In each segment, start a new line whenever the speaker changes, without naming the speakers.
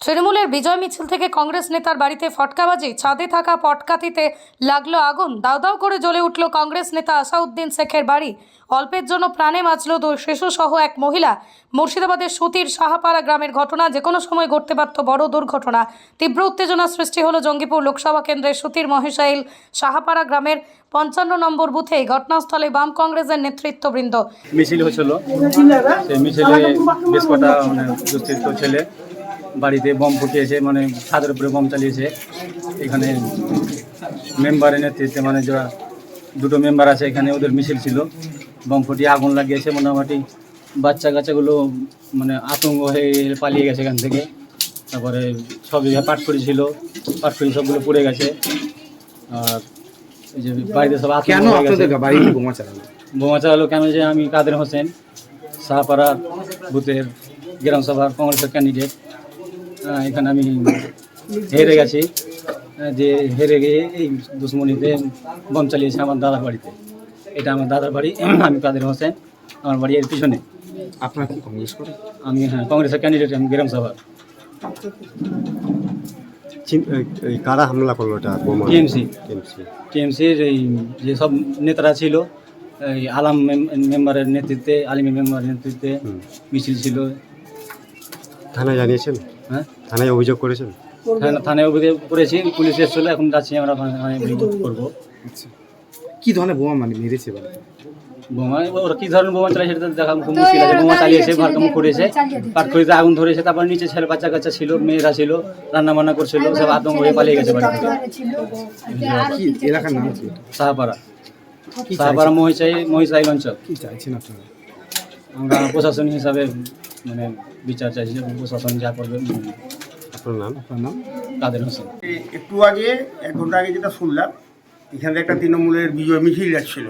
তৃণমূলের বিজয় মিছিল থেকে কংগ্রেস নেতার বাড়িতে ফটকাবাজি, ছাদে থাকা পটকাতিতে লাগল আগুন দাউ দাউ করে জ্বলে উঠল কংগ্রেস নেতা আসাউদ্দিন শেখের বাড়ি। অল্পের জন্য প্রাণে বাঁচল দুই শিশুসহ এক মহিলা। মুর্শিদাবাদের সুতির সাহাপাড়া গ্রামের ঘটনা যে কোনো সময় ঘটতে পারত বড় দুর্ঘটনা। তীব্র উত্তেজনা সৃষ্টি হলো জঙ্গিপুর লোকসভা কেন্দ্রের সুতির মহেশাইল সাহাপাড়া গ্রামের পঞ্চান্ন নম্বর বুথে। ঘটনাস্থলে বাম কংগ্রেসের নেতৃত্ববৃন্দ।
মিছিল হচ্ছিল। সেই মিছিলে বেশ কটা মানে ছেলে বাড়িতে বম ফুটিয়েছে মানে ছাদের উপরে বম চালিয়েছে। এখানে মেম্বারের নেতৃত্বে মানে যারা দুটো মেম্বার আছে এখানে ওদের মিছিল ছিল। বম ফুটিয়ে আগুন লাগিয়েছে মোটামুটি বাচ্চা কাচ্চাগুলো মানে আতঙ্ক হয়ে পালিয়ে গেছে এখান থেকে। তারপরে সব পাটখড়ি ছিল পাটখড়ি সবগুলো পড়ে গেছে। আর এই যে বাড়িতে সব
কেন বাড়িতে বোমা
চালালো কেন যে আমি কাদের হোসেন শাহপাড়ার বুথের গ্রাম সভার কংগ্রেসের ক্যান্ডিডেট এখানে আমি হেরে গেছি। যে হেরে গিয়ে এই দুশ্মনীতে বম চালিয়েছে আমার দাদার বাড়িতে। এটা আমার দাদার বাড়ি আমি কাদের হোসেন আমার বাড়ি এর পিছনে।
আপনার কি কংগ্রেস করে
আমি হ্যাঁ কংগ্রেসের ক্যান্ডিডেট আমি গ্রাম সভার।
কারা হামলা করল এটা
টিএমসি।
টিএমসি।
টিএমসির এই যেসব নেতারা ছিল এই আলাম মেম- মেম্বারের নেতৃত্বে আলিমের মেম্বারের নেতৃত্বে মিছিল ছিল।
থানায় জানিয়েছেন?
হ্যাঁ?
থানায় অভিযোগ করেছেন?
থানা- থানায় অভিযোগ করেছি পুলিশ এসেছিল এখন যাচ্ছি আমরা থানায় অভিযোগ করব।
আচ্ছা। কি ধরনের বোমা মানে মেরেছে বাড়িতে
বোমা ওরা কি ধরনের বোমা চালিয়েছে সেটা দেখা খুব মুশকিল আছে। বোমা চালিয়েছে ভারকাম করেছে। পাটখড়িতে আগুন ধরেছে তারপর নিচে ছেলে বাচ্চা কাচ্চা ছিল মেয়েরা ছিল রান্না বান্না করছিল সব আতঙ্ক হয়ে পালিয়ে গেছে বাড়ি থেকে
কি এলাকার নাম কি?
সাহাপাড়া। সাহাপাড়া? মহিষাই মহিষাইল অঞ্চল
কি চাইছেন আপনারা?
আমরা প্রশাসন হিসাবে মানে বিচার চাইছি প্রশাসন যা করবে
আপনার নাম?
আপনার নাম?
কাদের হোসেন।
একটু আগে এক ঘণ্টা আগে যেটা শুনলাম এখান থেকে একটা তৃণমূলের বিজয় মিছিল যাচ্ছিল।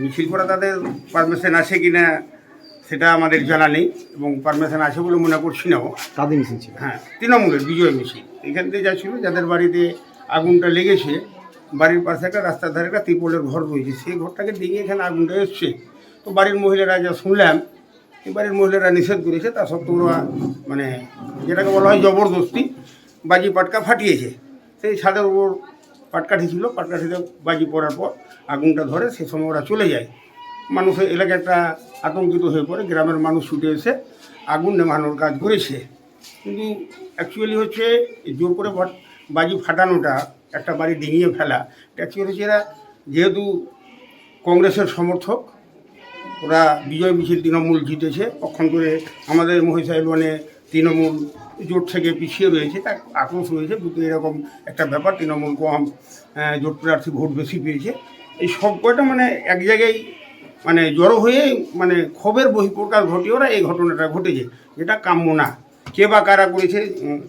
মিছিল করা তাদের পারমিশন আছে কি না সেটা আমাদের জানা নেই এবং পারমিশন আছে বলে মনে করছি নাও
কাদের মিছিল ছিল?
হ্যাঁ তৃণমূলের বিজয় মিছিল। এখান থেকে যাচ্ছিল যাদের বাড়িতে আগুনটা লেগেছে বাড়ির পাশে একটা রাস্তার ধারে একটা ত্রিপলের ঘর রয়েছে সেই ঘরটাকে ডিঙে এখানে আগুনটা এসছে। তো বাড়ির মহিলারা যা শুনলাম এই বাড়ির মহিলারা নিষেধ করেছে, তা সত্ত্বেও ওরা মানে যেটাকে বলা হয় জবরদস্তি বাজি পাটকা ফাটিয়েছে। সেই ছাদের উপর পাটকাঠি ছিল পাটকাঠিতে বাজি পড়ার পর আগুনটা ধরে সে সময় ওরা চলে যায়। মানুষের এলাকা একটা আতঙ্কিত হয়ে পড়ে, গ্রামের মানুষ ছুটে এসে আগুন নেভানোর কাজ করেছে। কিন্তু অ্যাকচুয়ালি হচ্ছে জোর করে বাজি ফাটানোটা একটা বাড়ি ডিঙিয়ে ফেলা। অ্যাকচুয়ালি হচ্ছে এরা যেহেতু কংগ্রেসের সমর্থক ওরা বিজয় মিছিল তৃণমূল জিতেছে অক্ষণ করে আমাদের মহিষাইল মানে তৃণমূল জোট থেকে পিছিয়ে রয়েছে, তার আক্রোশ রয়েছে, কিন্তু এরকম একটা ব্যাপার, তৃণমূল কম জোট প্রার্থী ভোট বেশি পেয়েছে। এই সব কয়টা মানে এক জায়গায় মানে জড়ো হয়ে মানে ক্ষোভের বহিঃপ্রকাশ ঘটিয়ে ওরা এই ঘটনাটা ঘটেছে, যেটা কাম্য না। কে বা কারা করেছে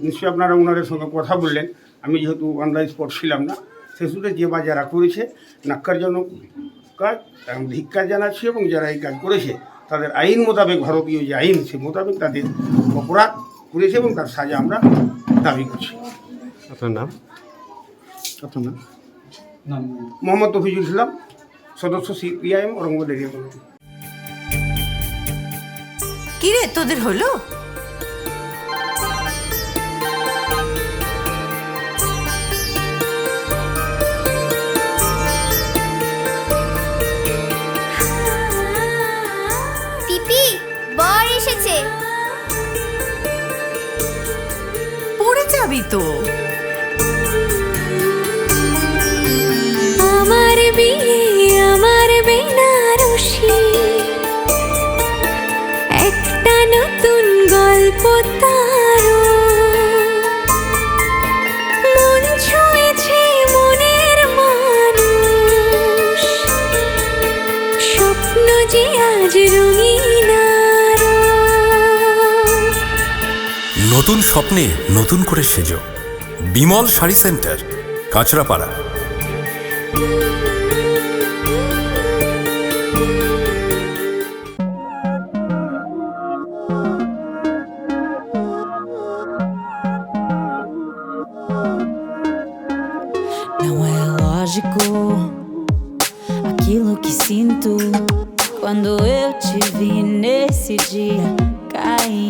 নিশ্চয়ই আপনারা ওনাদের সঙ্গে কথা বললেন, আমি যেহেতু অনলাইন স্পট ছিলাম না, সে যে বা যারা করেছে, নাক্কারজনক কাজ আমি ধিক্কার জানাচ্ছি এবং যারা এই কাজ করেছে তাদের আইন মোতাবেক ভারতীয় যে আইন সে মোতাবেক তাদের অপরাধ করেছে এবং তার সাজা আমরা দাবি করছি।
আপনার নাম?
আপনার নাম?
নাম
মোহাম্মদ তফিজুল ইসলাম সদস্য সিপিআইএম ঔরঙ্গাবাদ এরিয়া কমিটি
কিরে তোদের হলো? পড়ে
নতুন স্বপ্নে
নতুন করে সেজ Bimal sari centre
Kanchrapara Quando eu te vi nesse dia, caí.